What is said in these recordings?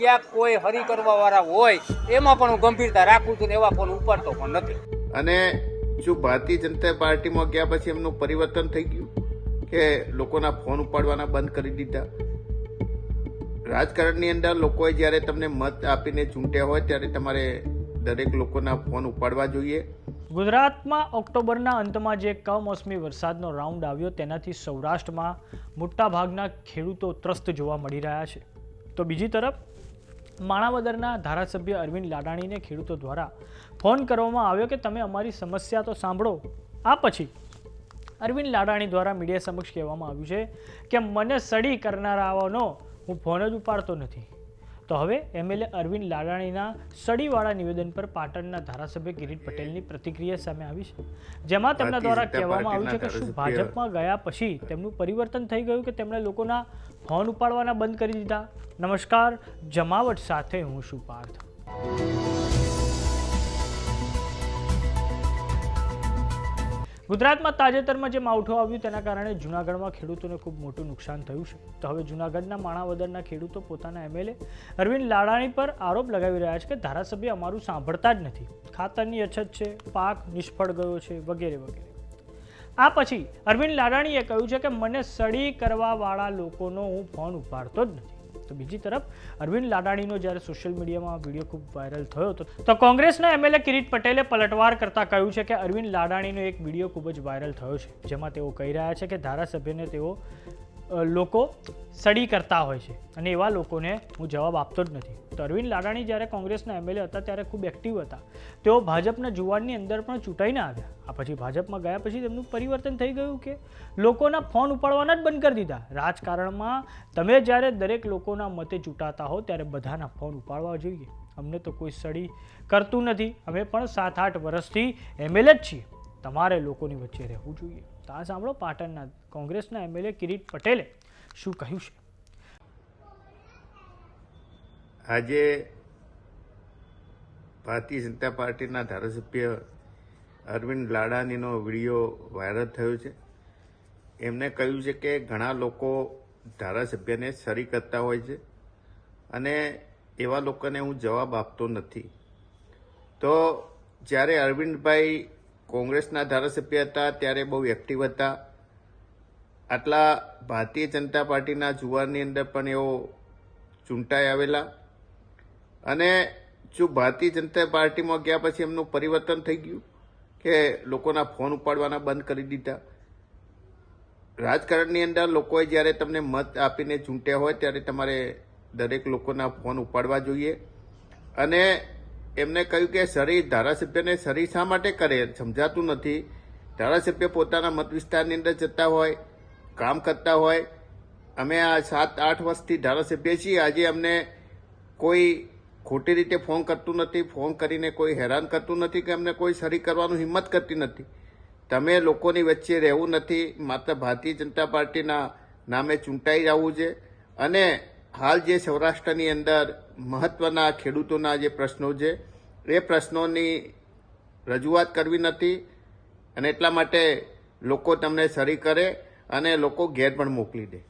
ક્યાંક કોઈ હરી કરવા વાળા હોય એમાં પણ હું ગંભીરતા રાખું છું ને એવા ફોન ઉપાડતો પણ નથી. અને શું ભારતીય જનતા પાર્ટીમાં ગયા પછી એમનું પરિવર્તન થઈ ગયું? કે લોકોના ફોન ઉપાડવાના બંધ કરી દીધા? રાજકારણની અંદર લોકોએ જ્યારે તમને મત આપીને ચૂંટ્યા હોય ત્યારે તમારે દરેક લોકોના ફોન ઉપાડવા જોઈએ. ગુજરાતમાં ઓક્ટોબરના અંતમાં જે કમોસમી વરસાદનો રાઉન્ડ આવ્યો તેનાથી સૌરાષ્ટ્રમાં મોટાભાગના ખેડૂતો ત્રસ્ત જોવા મળી રહ્યા છે. તો બીજી તરફ માણાવદરના ધારાસભ્ય અરવિંદ લાડાણીને ખેડૂતો દ્વારા ફોન કરવામાં આવ્યો કે તમે અમારી સમસ્યા તો સાંભળો. આ પછી અરવિંદ લાડાણી દ્વારા મીડિયા સમક્ષ કહેવામાં આવ્યું છે કે મને સડી કરનારાઓનો હું ફોન જ ઉપાડતો નથી. તો હવે એમએલએ અરવિંદ લાડાણીના સડીવાળા નિવેદન પર પાટણના ધારાસભ્ય કિરીટ પટેલની પ્રતિક્રિયા સામે આવી છે. જેમાં તેમના દ્વારા કહેવામાં આવ્યું છે કે શું ભાજપમાં ગયા પછી તેમનું પરિવર્તન થઈ ગયું કે તેમણે લોકોના ફોન ઉપાડવાના બંધ કરી દીધા? નમસ્કાર જમાવટ સાથે હું શું પાર્થ. ગુજરાતમાં તાજેતરમાં જે માવઠું આવ્યું તેના કારણે જૂનાગઢમાં ખેડૂતોને ખૂબ મોટું નુકસાન થયું છે. તો હવે જૂનાગઢના માણાવદરના ખેડૂતો પોતાના એમએલએ અરવિંદ લાડાણી પર આરોપ લગાવી રહ્યા છે કે ધારાસભ્ય અમારું સાંભળતા જ નથી. ખાતરની અછત છે, પાક નિષ્ફળ ગયો છે વગેરે વગેરે. આ પછી અરવિંદ લાડાણીએ કહ્યું છે કે મને સડી કરવાવાળા લોકોનો હું ફોન ઉપાડતો જ નથી. તો બીજી તરફ અરવિંદ લાડાણીનો જ્યારે સોશિયલ મીડિયામાં વીડિયો ખૂબ વાયરલ થયો હતો, તો કોંગ્રેસના એમએલએ કિરીટ પટેલે પલટવાર કરતા કહ્યું છે કે અરવિંદ લાડાણીનો એક વીડિયો ખૂબ જ વાયરલ થયો છે, જેમાં તેઓ કહી રહ્યા છે કે ધારાસભ્યને તેઓ લોકો સડી કરતા હોય છે. અને એવા લોકોને હું જવાબ આપતો જ નથી. તો અરવિંદ લાડાણી જ્યારે કોંગ્રેસના એમએલએ હતા, ત્યારે ખૂબ એક્ટિવ હતા. તેઓ ભાજપના જુવાનની અંદર પણ ચૂંટાઈને આવ્યા. આ પછી ભાજપમાં ગયા પછી તેમનું પરિવર્તન થઈ ગયું કે લોકોના ફોન ઉપાડવાના જ બંધ કરી દીધા. રાજકારણમાં તમે જ્યારે દરેક લોકોના મતે ચૂંટાતા હો, ત્યારે બધાના ફોન ઉપાડવા જોઈએ. અમને તો કોઈ સડી કરતું નથી. અમે પણ સાત આઠ વર્ષથી એમએલએ જ છીએ. તમારે લોકોની વચ્ચે રહેવું જોઈએ. તો આ સાંભળો પાટણના કોંગ્રેસના એમએલએ કિરીટ પટેલે શું કહ્યું છે? આજે ભારતીય જનતા પાર્ટીના ધારાસભ્ય અરવિંદ લાડાનીનો વીડિયો વાયરલ થયો છે. એમને કહ્યું છે કે ઘણા લોકો ધારાસભ્યને સરી કરતા હોય છે અને એવા લોકોને હું જવાબ આપતો નથી. તો જ્યારે અરવિંદભાઈ કોંગ્રેસના ધારાસભ્ય હતા, ત્યારે બહુ એક્ટિવ હતા. આટલા ભારતીય જનતા પાર્ટીના જુવારની અંદર પણ એઓ ચૂંટાઈ આવેલા. અને જો ભારતીય જનતા પાર્ટીમાં ગયા પછી એમનું પરિવર્તન થઈ ગયું કે લોકોના ફોન ઉપાડવાના બંધ કરી દીધા. રાજકારણની અંદર લોકોએ જ્યારે તમને મત આપીને ચૂંટ્યા હોય ત્યારે તમારે દરેક લોકોના ફોન ઉપાડવા જોઈએ. અને એમને કહ્યું કે સરી ધારાસભ્યને સરી શા માટે કરે સમજાતું નથી. ધારાસભ્ય પોતાના મત વિસ્તારની અંદર જતા હોય, કામ કરતા હોય. અમે આ સાત, આઠ વર્ષથી ધારાસભ્ય છીએ. આજે અમને કોઈ ખોટી રીતે ફોન કરતું નથી. ફોન કરીને કોઈ હેરાન કરતું નથી કે અમને કોઈ સરી કરવાનું હિંમત કરતી નથી. તમે લોકોની વચ્ચે રહેવું નથી. માત્ર ભારતીય જનતા પાર્ટીના નામે ચૂંટાઈ જવું છે. અને હાલ જે સૌરાષ્ટ્રની અંદર મહત્વના ખેડૂતોના જે પ્રશ્નો છે એ પ્રશ્નોની રજૂઆત કરવી નથી અને એટલા માટે લોકો તમને સરી કરે અને લોકો ઘેર પણ મોકલી દે.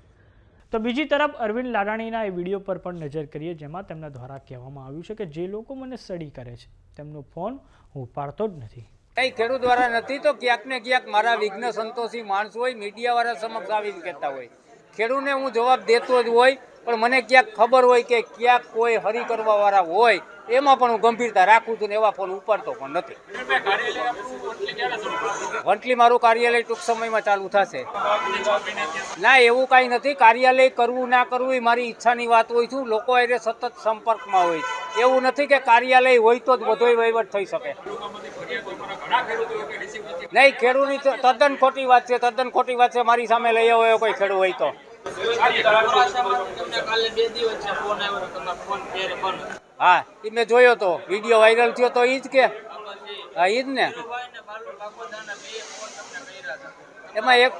તો બીજી તરફ અરવિંદ લાડાણીના એ વીડિયો પર પણ નજર કરીએ જેમાં તેમના દ્વારા કહેવામાં આવ્યું છે કે જે લોકો મને સડી કરે છે તેમનો ફોન હું પાડતો જ નથી. કઈ ખેડૂત વાળા નથી તો ક્યાંક ને ક્યાંક મારા વિઘ્ન સંતોષી માણસ હોય મીડિયા વાળા સમક્ષ આવીને કહેતા હોય. ખેડૂતને હું જવાબ દેતો જ હોય પણ મને ક્યાંક ખબર હોય કે ક્યાંક કોઈ હરી કરવા વાળા હોય, એમાં પણ હું ગંભીરતા રાખું છું ને એવા ફોન ઉપાડતો પણ નથી. વંટલી મારું કાર્યાલય ટૂંક સમયમાં ચાલુ થશે. ના, એવું કાંઈ નથી. કાર્યાલય કરવું ના કરવું એ મારી ઈચ્છાની વાત હોય છું. લોકો એને સતત સંપર્કમાં હોય એવું નથી કે કાર્યાલય હોય તો જ બધો વહીવટ થઈ શકે. નહીં, ખેડૂતની તદ્દન ખોટી વાત છે, તદ્દન ખોટી વાત છે. મારી સામે લઈ આવ્યો કોઈ ખેડૂત હોય તો. હા એ મેં જોયો તો વીડિયો વાયરલ થયો તો જ કે? હા જ ને? એમાં એક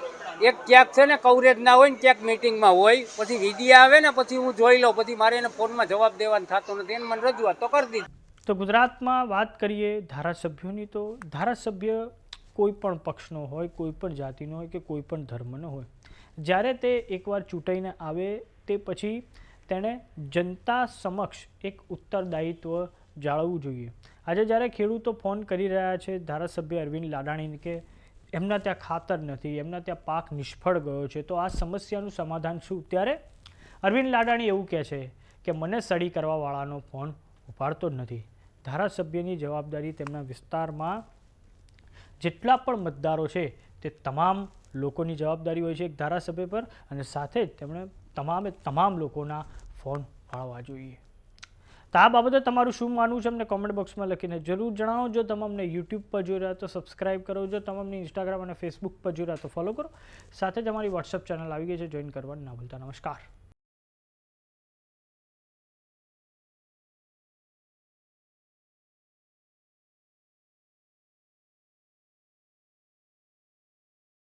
એક ક્યાંક છે ને કવરેજ ના હોય ને, ક્યાંક મિટિંગમાં હોય, પછી વીડિયો આવે ને, પછી હું જોઈ લઉં, પછી મારે એને ફોનમાં જવાબ દેવાનું થતું નથી, એને મને રજૂઆત તો કરી દીધી. તો ગુજરાતમાં વાત કરીએ ધારાસભ્યોની, તો ધારાસભ્ય કોઈ પણ પક્ષનો હોય, કોઈ પણ જાતિનો હોય કે કોઈ પણ ધર્મનો હોય જ્યારે તે એકવાર ચૂંટાઈને આવે તે પછી તેણે જનતા સમક્ષ એક ઉત્તરદાયિત્વ જાળવવું જોઈએ. આજે જ્યારે ખેડૂતો ફોન કરી રહ્યા છે, ધારાસભ્ય અરવિંદ લાડાણીને કે એમના ત્યાં ખાતર નથી, એમના ત્યાં પાક નિષ્ફળ ગયો છે, તો આ સમસ્યાનું સમાધાન શું? ત્યારે અરવિંદ લાડાણી એવું કહે છે કે, મને સડી કરવાવાળાનો ફોન ઉપાડતો જ નથી. ધારાસભ્યની જવાબદારી તેમના વિસ્તારમાં જેટલા પણ મતદારો છે, તે તમામ લોકોની જવાબદારી હોય છે એક ધારાસભ્ય પર અને સાથે જ તેમણે તમામે તમામ લોકોના ફોન ઉપાડવા જોઈએ. તો આ બાબતે તમારું શું માનવું છે અમને કોમેન્ટ બોક્સમાં લખીને જરૂર જણાવો. જો તમે યુટ્યુબ પર જોઈ રહ્યા તો સબસ્ક્રાઇબ કરો. જો તમે ઇન્સ્ટાગ્રામ અને ફેસબુક પર જોઈ રહ્યા તો ફોલો કરો. સાથે જ અમારી વોટ્સઅપ ચેનલ આવી ગઈ છે. જોઈન કરવા ના ભૂલતા. નમસ્કાર.